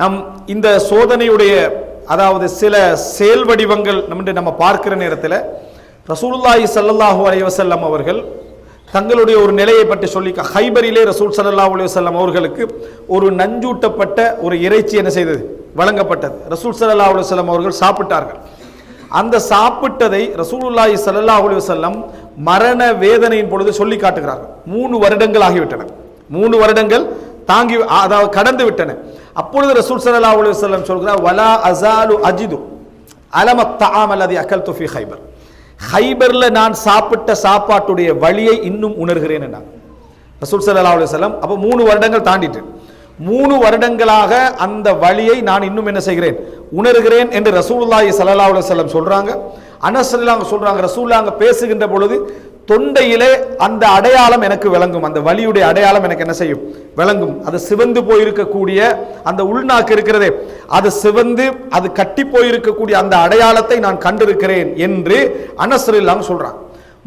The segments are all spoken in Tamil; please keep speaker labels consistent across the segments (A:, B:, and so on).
A: நம் இந்த சோதனையுடைய அதாவது சில செயல் வடிவங்கள் நம்ம நம்ம பார்க்கிற நேரத்தில் ரசூலுல்லாஹி சல்லாஹூ அலைஹி வஸல்லம் அவர்கள் தங்களுடைய ஒரு நிலையை பற்றி சொல்லி ஹைபரிலே ரசூல் ஸல்லல்லாஹு அலைஹி வஸல்லம் அவர்களுக்கு ஒரு நஞ்சூட்டப்பட்ட ஒரு இறைச்சி என்ன செய்தது? வழங்கப்பட்டது. ரசூல் ஸல்லல்லாஹு அலுவலம் அவர்கள் சாப்பிட்டார்கள். அந்த சாப்பிட்டதை ரசூலுல்லாஹி ஸல்லல்லாஹு அலுவலம் மரண வேதனையின் பொழுது சொல்லி காட்டுகிறார்கள். மூணு வருடங்கள் ஆகிவிட்டன. மூணு வருடங்கள் தாங்கி அதாவது கடந்து விட்டன. அப்பொழுது ரசூல் சல்லா அலி வல்லம் சொல்கிறார் வலா அசாலு அஜிது அலம தஆம் அகல் துஃபி ஹைபர் ஹைபர்ல நான் சாப்பிட்ட சாப்பாட்டுடைய வழியை இன்னும் உணர்கிறேன் நான் ரசூல் சல்லா அலி வல்லம் அப்போ மூணு வருடங்கள் தாண்டிட்டு மூணு வருடங்களாக அந்த வழியை நான் இன்னும் என்ன செய்கிறேன்? உணர்கிறேன் என்று ரசூலுல்லாஹி சல்லா அலைஹி சொல்கிறாங்க சொல்றாங்க. சொல்கிறாங்க ரசூல்லாங்க சொல்றாங்க பேசுகின்ற பொழுது தொண்டையிலே அந்த அடையாளம் எனக்கு விளங்கும். அந்த வலியுடைய அடையாளம் எனக்கு என்ன செய்யும்? விளங்கும். அது சிவந்து போயிருக்கக்கூடிய அந்த உள்நாக்கு இருக்கிறதே. அது சிவந்து அது கட்டி போயிருக்கக்கூடிய அந்த அடையாளத்தை நான் கண்டிருக்கிறேன் என்று அனசரில்லாம் சொல்றான்.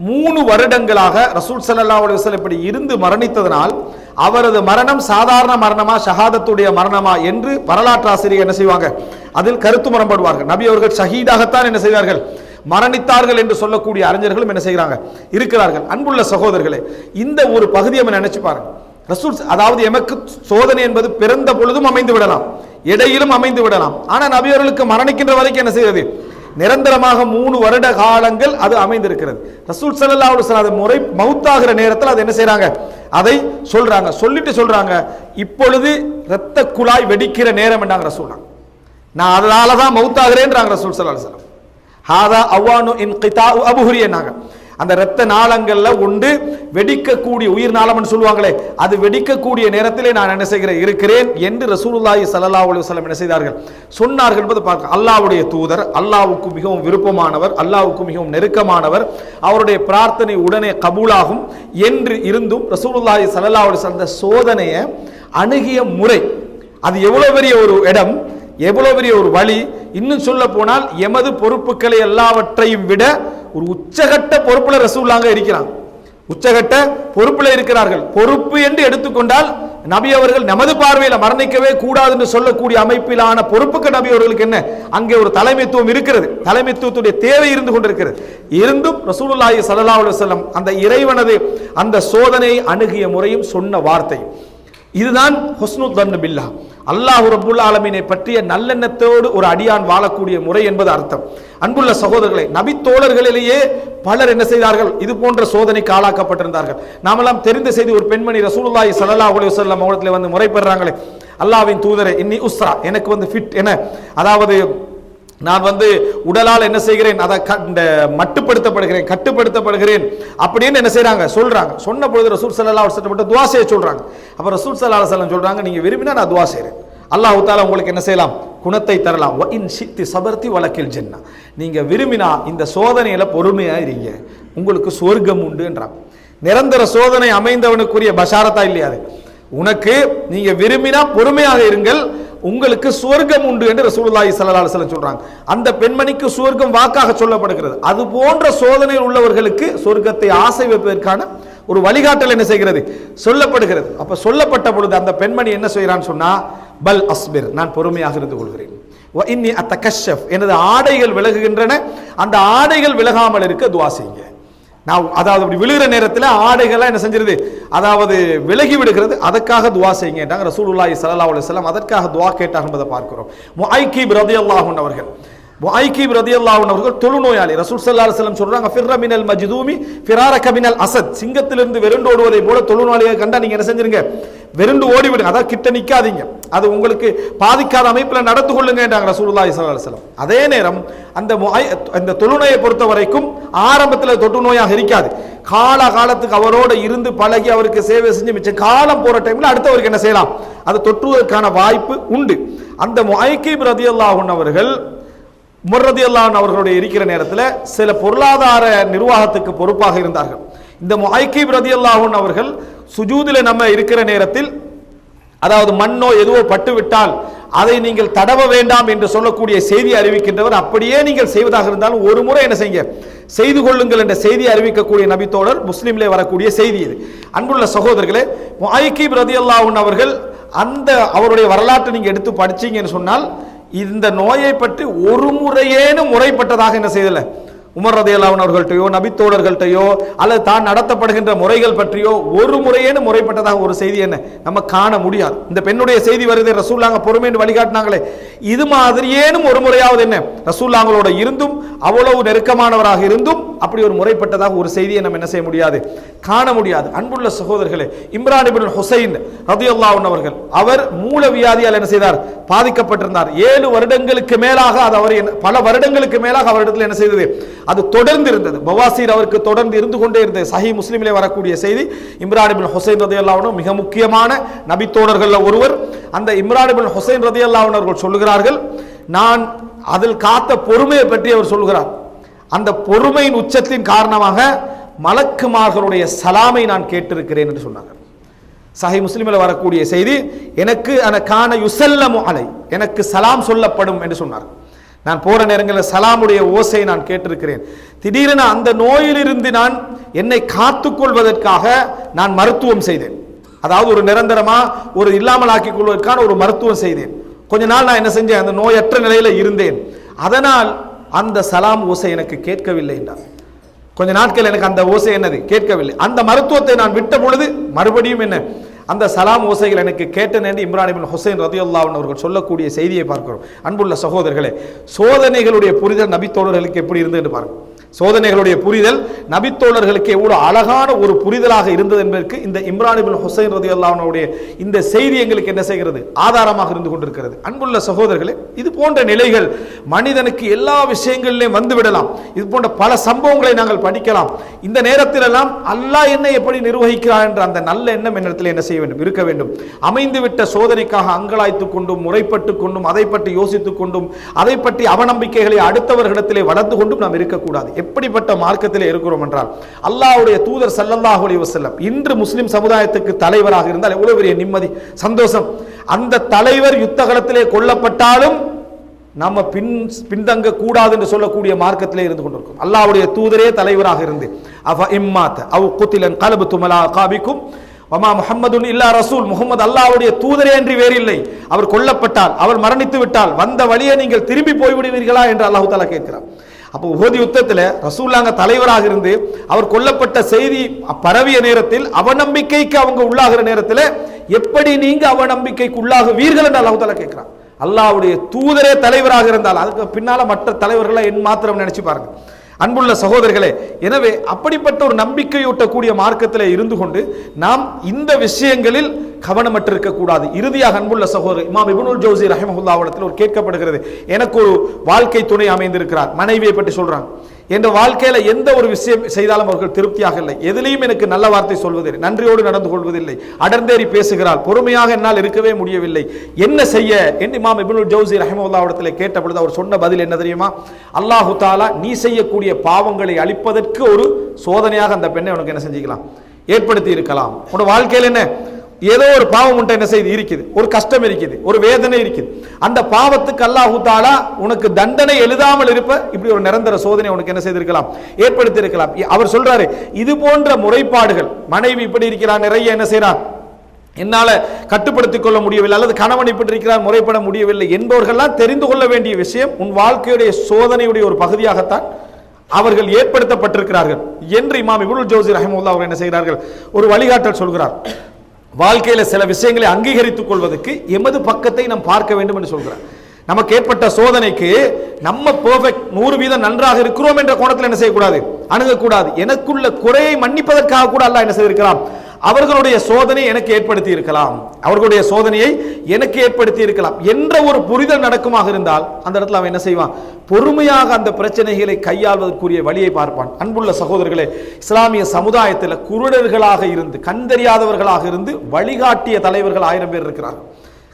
A: மூணு வருடங்களாக ரசூல் ஸல்லல்லாஹு அலைஹி இப்படி இருந்து மரணித்ததனால் அவரது மரணம் சாதாரண மரணமா ஷஹாதத்துடைய மரணமா என்று வரலாற்று ஆசிரியர் என்ன செய்வாங்க? அதில் கருத்து முரண்படுவார்கள். நபி அவர்கள் ஷஹீதாகத்தான் என்ன செய்வார்கள்? மரணித்தார்கள் என்று சொல்லக்கூடிய அறிஞர்களும் என்ன செய்கிறாங்க? இருக்கிறார்கள். அன்புள்ள சகோதரர்களே இந்த ஒரு பகுதியை நம்ம நினைச்சு பாருங்க. ரசூல் அதாவது எமக்கு சோதனை என்பது பிறந்த பொழுதும் அமைந்து விடலாம். இடையிலும் அமைந்து விடலாம். ஆனா நபியவர்களுக்கு மரணிக்கின்ற வரைக்கும் என்ன செய்வது நிரந்தரமாக மூணு வருட காலங்கள் அது அமைந்திருக்கிறது. ரசூல் சல்லா அலைஹி அது முறை மௌத்தாகிற நேரத்தில் அது என்ன செய்கிறாங்க அதை சொல்றாங்க. சொல்லிட்டு சொல்றாங்க இப்பொழுது இரத்த குழாய் வெடிக்கிற நேரம் என்றாங்க ரசூல் நான் அதனால தான் மவுத்தாகிறேன்றாங்க ரசூல் சல்லா அலுவலம் ஹாதா அவ்வானு இன் கிதா அபுஹுரி என்னாங்க அந்த இரத்த நாளங்கள்ல உண்டு. வெடிக்கக்கூடிய உயிர் நாளம்னு சொல்லுவாங்களே அது வெடிக்கக்கூடிய நேரத்திலே நான் என்ன செய்கிறேன் இருக்கிறேன் என்று ரசூலுல்லாஹி சல்லா அலைஹி வஸல்லம் என்ன செய்தார்கள்? சொன்னார்கள் என்பது பார்க்க அல்லாவுடைய தூதர் அல்லாவுக்கு மிகவும் விருப்பமானவர் அல்லாவுக்கு மிகவும் நெருக்கமானவர் அவருடைய பிரார்த்தனை உடனே கபூலாகும் என்று இருந்தும் ரசூலுல்லாஹி சல்லா அலைஹி அந்த சோதனையை அணுகிய முறை அது எவ்வளவு பெரிய ஒரு இடம் எவ்வளவு பெரிய ஒரு வழி? இன்னும் சொல்ல போனால் எமது பொறுப்புகளை எல்லாவற்றையும் விட ஒரு உச்சகட்ட பொறுப்பில் ரசூல்லாங்க இருக்கிறாங்க உச்சகட்ட பொறுப்பில் இருக்கிறார்கள். பொறுப்பு என்று எடுத்துக்கொண்டால் நபி அவர்கள் நமது பார்வையில் மரணிக்கவே கூடாது என்று சொல்லக்கூடிய அமைப்பிலான பொறுப்புக்கு நபி அவர்களுக்கு என்ன? அங்கே ஒரு தலைமைத்துவம் இருக்கிறது. தலைமைத்துவத்துடைய தேவை இருந்து கொண்டிருக்கிறது. இருந்தும் ரசூலுல்லாஹி ஸல்லல்லாஹு செல்லம் அந்த இறைவனது அந்த சோதனை அணுகிய முறையும் சொன்ன வார்த்தை. இதுதான் ஹொஸ்னு தன்னு பில்லா. அல்லாஹ் ரபுல்லா ஆலமீனை பற்றிய நல்லெண்ணத்தோடு ஒரு அடியான் வாழக்கூடிய முறை என்பது அர்த்தம். அன்புள்ள சகோதரர்களை நபி தோழர்களிலேயே பலர் என்ன செய்தார்கள்? இது போன்ற சோதனைக்கு ஆளாக்கப்பட்டிருந்தார்கள். நாமெல்லாம் தெரிந்த செய்தி ஒரு பெண்மணி ரசூலுல்லாஹி சல்லா அலைஹி வஸல்லம் அவர்களை வந்து முறைப்படுறாங்களே அல்லாவின் தூதரே இன்னி உஸ்ரா எனக்கு வந்து ஃபிட் என அதாவது நான் வந்து உடலால் என்ன செய்கிறேன்? அதை க- இந்த மட்டுப்படுத்தப்படுகிறேன் கட்டுப்படுத்தப்படுகிறேன் அப்படின்னு என்ன செய்கிறாங்க சொல்கிறாங்க சொன்ன பொழுது ரசூல் சல்லா அலைஹி வஸல்லம் துவா செய்ய சொல்கிறாங்க அப்போ ரசூல் சல்லா அலைஹி சொல்கிறாங்க நீங்கள் விரும்பினா நான் துவா செய்கிறேன் அல்லாஹ் தாலா உங்களுக்கு என்ன செய்யலாம்? குணத்தை தரலாம். வ இன் சித்தி சபர்த்தி வழக்கில் ஜென்னா. நீங்கள் விரும்பினா இந்த சோதனையில் பொறுமையாக இருங்க. உங்களுக்கு சொர்க்கம் உண்டுன்றாங்க நிரந்தர சோதனை அமைந்தவனுக்குரிய பஷாரத்தா இல்லையாது உனக்கு நீங்கள் விரும்பினா பொறுமையாக இருங்கள். உங்களுக்கு சுவர்க்கம் உண்டு என்று ரசூலுல்லாஹி ஸல்லல்லாஹு அலைஹி வஸல்லம் சொல்றாங்க. அந்த பெண்மணிக்கு சுவர்க்கம் வாக்காக சொல்லப்படுகிறது. அது போன்ற சோதனையில் உள்ளவர்களுக்கு சொர்க்கத்தை ஆசை வைப்பதற்கான ஒரு வழிகாட்டல் என்ன செய்கிறது? சொல்லப்படுகிறது. அப்ப சொல்லப்பட்ட பொழுது அந்த பெண்மணி என்ன செய்கிறான்னு சொன்னா பல் அஸ்பிர் நான் பொறுமையாக இருந்து கொள்கிறேன். வ இன்னி அத்தகஷப் எனது ஆடைகள் விலகுகின்றன. அந்த ஆடைகள் விலகாமல் இருக்க துவா செய்யுங்க. நான் அதாவது அப்படி விழுகிற நேரத்தில் ஆடைகள்லாம் என்ன செஞ்சிருது? அதாவது விலகி விடுகிறது. அதற்காக துவா செய்யுங்க என்றாங்க. ரசூலுல்லாஹி சல்லா அலைஹி அதற்காக துவா கேட்டார் என்பதை பார்க்கிறோம். முஐகீப் ரலியல்லாஹு அன்ஹு அவர்கள். முஐகீப் பிரதி அன்ஹு அவர்கள் தொழுநோயாளி. ரசூல் சல்லா அலைஹி வஸல்லம் சொல்றாங்க ஃபிர்ர மினல் மஜ்தூமி ஃபிராரக மினல் அசத் சிங்கத்திலிருந்து வெறுண்டோடுவதை ஓடுவதை போல தொழுநோயாளியை கண்டா நீங்க என்ன செஞ்சிருங்க? வெறுண்டு ஓடிவிடுங்க அதான் கிட்ட நிற்காதீங்க அது உங்களுக்கு பாதிக்காத அமைப்பில் நடந்து கொள்ளுங்க என்றாங்க இஸ்லாம் அதே நேரம் அந்த இந்த அந்த தொழுநோயை பொறுத்த வரைக்கும் ஆரம்பத்தில் தொற்று நோயாக இருக்காது. கால காலத்துக்கு அவரோட இருந்து பழகி அவருக்கு சேவை செஞ்சு மிச்சம் காலம் போற டைம்ல அடுத்தவருக்கு என்ன செய்யலாம்? அது தொற்றுவதற்கான வாய்ப்பு உண்டு. அந்த மொய்கீப் ரதி அல்லாஹன் அவர்கள் முர்ரதி அல்லாஹன் அவர்களுடைய இருக்கிற நேரத்தில் சில பொருளாதார நிர்வாகத்துக்கு பொறுப்பாக இருந்தார்கள். இந்த முஹைக்கீப் ரதி அல்லாஹூன் அவர்கள் சுஜூதில் நம்ம இருக்கிற நேரத்தில் அதாவது மண்ணோ எதுவோ பட்டு விட்டால் அதை நீங்கள் தடவ வேண்டாம் என்று சொல்லக்கூடிய செய்தி அறிவிக்கின்றவர் அப்படியே நீங்கள் செய்வதாக இருந்தாலும் ஒரு முறை என்ன செய்ய செய்து கொள்ளுங்கள் என்ற செய்தி அறிவிக்கக்கூடிய நபித்தோழர் முஸ்லீம்லே வரக்கூடிய செய்தி இது. அன்புள்ள சகோதரர்களே முஹைக்கீப் ரதி அல்லாஹூன் அவர்கள் அந்த அவருடைய வரலாற்றை நீங்கள் எடுத்து படிச்சீங்கன்னு சொன்னால் இந்த நோயை பற்றி ஒரு முறையேனும் முறைப்பட்டதாக என்ன செய்தலை உமர் ரதையலாவன் அவர்கள்ட்டையோ நபித்தோழர்கள்ட்டையோ அல்லது தான் நடத்தப்படுகின்ற முறைகள் பற்றியோ ஒரு முறையேனு முறைப்பட்டதாக ஒரு செய்தி என்ன? நம்ம காண முடியாது. இந்த பெண்ணுடைய செய்தி வருது ரசூல்லாங்க பொறுமைன்னு வழிகாட்டினாங்களே. இது மாதிரியேனும் ஒரு முறையாவது என்ன? ரசூல்லாங்களோட இருந்தும் அவ்வளவு நெருக்கமானவராக இருந்தும் அப்படி ஒரு முறைப்பட்டதாக ஒரு செய்தியை நம்ம என்ன செய்ய முடியாது? காண முடியாது. அன்புள்ள சகோதரர்களே இம்ரான் இப்னு ஹுசைன் ரதியல்லாஹன் அவர்கள் அவர் மூல வியாதியால் என்ன செய்தார்? பாதிக்கப்பட்டிருந்தார். ஏழு வருடங்களுக்கு மேலாக அது அவர் என்ன- பல வருடங்களுக்கு மேலாக அவரிடத்தில் என்ன செய்தது? அது தொடர்ந்து இருந்தது பவாசீர் அவருக்கு தொடர்ந்து இருந்து கொண்டே இருந்தது. சஹி முஸ்லீமிலே வரக்கூடிய செய்தி இம்ரான் பின் ஹுசைன் ரதியல்லாஹு மிக முக்கியமான நபித்தோழர்கள்ல ஒருவர். அந்த இம்ரான் பின் ஹுசைன் ரதி அல்லாவனர்கள் சொல்லுகிறார்கள் நான் அதில் காத்த பொறுமையை பற்றி அவர் சொல்கிறார் அந்த பொறுமையின் உச்சத்தின் காரணமாக மலக்குமார்களுடைய சலாமை நான் கேட்டிருக்கிறேன் என்று சொன்னார்கள். சஹி முஸ்லீமில் வரக்கூடிய செய்தி எனக்கு அன கான யுசல்லமு அலை எனக்கு சலாம் சொல்லப்படும் என்று சொன்னார் நான் போகிற நேரங்களில் சலாமுடைய ஓசையை நான் கேட்டிருக்கிறேன். திடீரென அந்த நோயிலிருந்து நான் என்னை காத்துக்கொள்வதற்காக நான் மருத்துவம் செய்தேன். அதாவது ஒரு நிரந்தரமாக ஒரு இல்லாமல் ஆக்கிக் கொள்வதற்கான ஒரு மருத்துவம் செய்தேன். கொஞ்ச நாள் நான் என்ன செஞ்சேன்? அந்த நோயற்ற நிலையில் இருந்தேன். அதனால் அந்த சலாம் ஓசை எனக்கு கேட்கவில்லை என்றார். கொஞ்ச நாட்கள் எனக்கு அந்த ஓசை என்னது? கேட்கவில்லை. அந்த மருத்துவத்தை நான் விட்ட பொழுது மறுபடியும் என்ன? அந்த சலாம் ஓசைகள் எனக்கு கேட்டேன் என்று இம்ரான் இபின் ஹுசைன் ரதியுல்லாஹன் அவர்கள் சொல்லக்கூடிய செய்தியை பார்க்கிறோம். அன்புள்ள சகோதரர்களே சோதனைகளுடைய புரிதல் நபித்தோழர்களுக்கு எப்படி இருந்தது என்று பாருங்கள் சோதனைகளுடைய புரிதல் நபித்தோழர்களுக்கு எவ்வளவு அழகான ஒரு புரிதலாக இருந்தது என்பதற்கு இந்த இம்ரான் இப்னு ஹுசைன் ரதியுல்லாஹனுடைய இந்த செய்தி எங்களுக்கு என்ன செய்கிறது? ஆதாரமாக இருந்து கொண்டிருக்கிறது. அன்புள்ள சகோதரர்களே இது போன்ற நிலைகள் மனிதனுக்கு எல்லா விஷயங்களிலும் வந்து விடலாம். இது போன்ற பல சம்பவங்களை நாங்கள் படிக்கலாம். இந்த நேரத்திலெல்லாம் அல்லாஹ் என்னை எப்படி நிர்வகிக்கிறார் என்ற அந்த நல்ல எண்ணம் என்னிடத்தில் என்ன செய்ய வேண்டும்? இருக்க வேண்டும். அமைந்துவிட்ட சோதனைக்காக அங்கலாய்த்து கொண்டும் முறைப்பட்டு கொண்டும் அதை பற்றி யோசித்துக் கொண்டும் அதை பற்றி அவநம்பிக்கைகளை அடுத்தவர்களிடத்திலே வளர்ந்து கொண்டும் நாம் இருக்கக்கூடாது. எப்படிப்பட்ட மார்க்கத்திலே இருக்கிறோம் என்றால் அல்லாஹ்வுடைய தூதர் ஸல்லல்லாஹு செல்லம் இன்று முஸ்லிம் சமுதாயத்துக்கு தலைவராக இருந்தால் எவ்வளவு பெரிய நிம்மதி சந்தோஷம். அந்த தலைவர் யுத்தகலத்திலே கொல்லப்பட்டாலும் நம்ம பின் பின்தங்க கூடாது என்று சொல்லக்கூடிய மார்க்கத்திலே இருந்து கொண்டிருக்கும். அல்லாவுடைய தூதரே தலைவராக இருந்து. அவ இம்மாத் அவ் குத்திலன் கலபு துமலா காபிக்கும் வமா முஹம்மதுன் இல்லா ரசூல். முகமது அல்லாவுடைய தூதரே என்று வேறில்லை அவர் கொல்லப்பட்டால் அவர் மரணித்து விட்டால் வந்த வழியை நீங்கள் திரும்பி போய்விடுவீர்களா என்று அல்லாஹ் தாலா கேட்கிறார். அப்போ உஹது யுத்தத்தில் ரசூல்லாங்க தலைவராக இருந்து அவர் கொல்லப்பட்ட செய்தி பரவிய நேரத்தில் அவநம்பிக்கைக்கு அவங்க உள்ளாகிற நேரத்தில் எப்படி நீங்க அவநம்பிக்கைக்கு உள்ளாகுவீர்கள் என்று அல்லாஹு தாலா கேட்கிறான் அல்லாவுடைய தூதரே தலைவராக இருந்தால் அதுக்கு பின்னால மற்ற தலைவர்களை என் மாத்திரம் நினைச்சு பாருங்க. அன்புள்ள சகோதரர்களே எனவே அப்படிப்பட்ட ஒரு நம்பிக்கையூட்டக்கூடிய மார்க்கத்தில் இருந்து கொண்டு நாம் இந்த விஷயங்களில் கவனமற்று இருக்கக்கூடாது இறுதியாக அன்புள்ள சகோதரர் இமாம் இபுனுல் ஜோசி ரஹமஹுல்லாவிடத்தில் ஒரு கேட்கப்படுகிறது. எனக்கு ஒரு வாழ்க்கை துணை அமைந்திருக்கிறார். மனைவியை பற்றி சொல்றாங்க. என்ற வாழ்க்கையில எந்த ஒரு விஷயம் செய்தாலும் அவர்கள் திருப்தியாக இல்லை எதிலையும் எனக்கு நல்ல வார்த்தை சொல்வதில்லை. நன்றியோடு நடந்து கொள்வதில்லை. அடர்ந்தேறி பேசுகிறாள் பொறுமையாக என்னால் இருக்கவே முடியவில்லை. என்ன செய்ய? என்று இமாம் இப்னுல் ஜௌசி ரஹமஹுல்லாவிடத்தில் கேட்ட பொழுது அவர் சொன்ன பதில் என்ன தெரியுமா? அல்லாஹு தாலா நீ செய்யக்கூடிய பாவங்களை அழிப்பதற்கு ஒரு சோதனையாக அந்த பெண்ணை உனக்கு என்ன செஞ்சுக்கலாம்? ஏற்படுத்தி இருக்கலாம். உன்னோட வாழ்க்கையில் என்ன? ஏதோ ஒரு பாவம் உன்ட்ட என்ன செய்து? இருக்குது. ஒரு கஷ்டம் இருக்குது. ஒரு வேதனை இருக்குது. அந்த பாவத்துக்கு அல்லாஹு தாலா உனக்கு தண்டனை எழுதாமல் இருப்ப இப்படி ஒரு நிரந்தர சோதனை உனக்கு என்ன செய்திருக்கலாம்? ஏற்படுத்தி இருக்கலாம் அவர் சொல்றாரு இது போன்ற முறைப்பாடுகள் மனைவி இப்படி இருக்கிறார் நிறைய என்ன செய்யறான் என்னால கட்டுப்படுத்திக் கொள்ள முடியவில்லை அல்லது கணவன் இப்படி இருக்கிறார் முறைப்பட முடியவில்லை என்பவர்கள்லாம் தெரிந்து கொள்ள வேண்டிய விஷயம் உன் வாழ்க்கையுடைய சோதனையுடைய ஒரு பகுதியாகத்தான் அவர்கள் ஏற்படுத்தப்பட்டிருக்கிறார்கள். என்று இமாம் இபுல் ஜோசி ரஹமுல்லா அவர் என்ன செய்கிறார்கள்? ஒரு வழிகாட்டல் சொல்கிறார். வாழ்க்கையில சில விஷயங்களை அங்கீகரித்துக் கொள்வதற்கு எமது பக்கத்தை நாம் பார்க்க வேண்டும் என்று சொல்கிறார். நமக்கு ஏற்பட்ட சோதனைக்கு நம்ம பெர்ஃபெக்ட் நூறு வீதம் நன்றாக இருக்கிறோம் என்ற கோணத்தில் என்ன செய்யக்கூடாது? அணுகக்கூடாது. எனக்குள்ள குறையை மன்னிப்பதற்காக கூட அல்ல என்ன செய்திருக்கிறான்? அவர்களுடைய சோதனை எனக்கு ஏற்படுத்தி இருக்கலாம். அவர்களுடைய சோதனையை எனக்கு ஏற்படுத்தி இருக்கலாம். என்ற ஒரு புரிதல் நடக்குமாக இருந்தால் அந்த இடத்துல அவன் என்ன செய்வான்? பொறுமையாக அந்த பிரச்சனைகளை கையாள்வதற்குரிய வழியை பார்ப்பான். அன்புள்ள சகோதரர்களே இஸ்லாமிய சமுதாயத்தில் குருடர்களாக இருந்து கண் தெரியாதவர்களாக இருந்து வழிகாட்டிய தலைவர்கள் ஆயிரம் பேர் இருக்கிறார்கள்.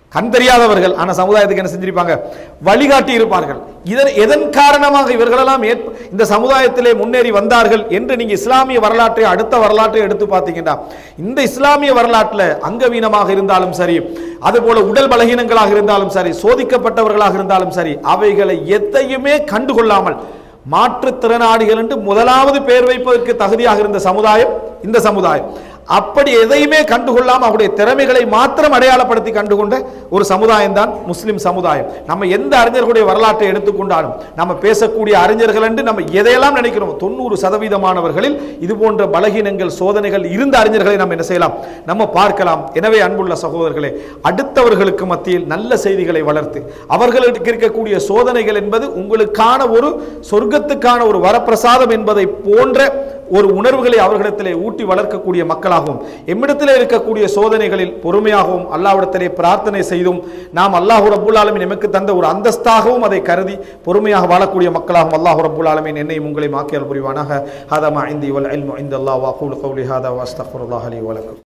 A: கண் தெரியாதவர்கள் ஆனா சமுதாயத்துக்கு என்ன செஞ்சிருப்பாங்க? வழிகாட்டி இருப்பார்கள். இதன் எதன் காரணமாக இவர்களெல்லாம் ஏற்ப- இந்த சமுதாயத்திலே முன்னேறி வந்தார்கள் என்று நீங்க இஸ்லாமிய வரலாற்றை அடுத்த வரலாற்றை எடுத்து பார்த்தீங்கன்னா இந்த இஸ்லாமிய வரலாற்றில் அங்கவீனமாக இருந்தாலும் சரி அதுபோல உடல் பலகீனங்களாக இருந்தாலும் சரி சோதிக்கப்பட்டவர்களாக இருந்தாலும் சரி அவைகளை எதையுமே கண்டுகொள்ளாமல் மாற்றுத்திறனாளிகள் என்று முதலாவது பெயர் வைப்பதற்கு தகுதியாக இருந்த சமுதாயம் இந்த சமுதாயம். அப்படி எதையுமே கண்டுகொள்ளாமல் அவருடைய திறமைகளை மாத்திரம் அடையாளப்படுத்தி கண்டுகொண்ட ஒரு சமுதாயம் தான் முஸ்லிம் சமுதாயம். நம்ம எந்த அறிஞர்களுடைய வரலாற்றை எடுத்துக்கொண்டாலும் நம்ம பேசக்கூடிய அறிஞர்கள் என்று நம்ம எதையெல்லாம் நினைக்கிறோம் தொண்ணூறு சதவீதமானவர்களில் இது போன்ற பலகீனங்கள் சோதனைகள் இருந்த அறிஞர்களை நம்ம என்ன செய்யலாம்? நம்ம பார்க்கலாம். எனவே அன்புள்ள சகோதரர்களே அடுத்தவர்களுக்கு மத்தியில் நல்ல செய்திகளை வளர்த்து அவர்களுக்கு இருக்கக்கூடிய சோதனைகள் என்பது உங்களுக்கான ஒரு சொர்க்கத்துக்கான ஒரு வரப்பிரசாதம் என்பதை போன்ற ஒரு உணர்வுகளை அவர்களிடத்திலே ஊட்டி வளர்க்கக்கூடிய மக்களாகவும் எம்மிடத்திலே இருக்கக்கூடிய சோதனைகளில் பொறுமையாகவும் அல்லாவிடத்திலே பிரார்த்தனை செய்தும் நாம் அல்லாஹ் ரபுல் ஆலமின் எமக்கு தந்த ஒரு அந்தஸ்தாகவும் அதை கருதி பொறுமையாக வாழக்கூடிய மக்களாகவும் அல்லாஹ் ரபுல் ஆலமின் என்னையும் உங்களையும் ஆக்கியல் புரிவானாக. ஹதமா இந்தி வல் இந்த அல்லாஹ் வாஹூல் கௌலி ஹாதா வஸ்தஃபுல்லாஹ் அலி வழக்கம்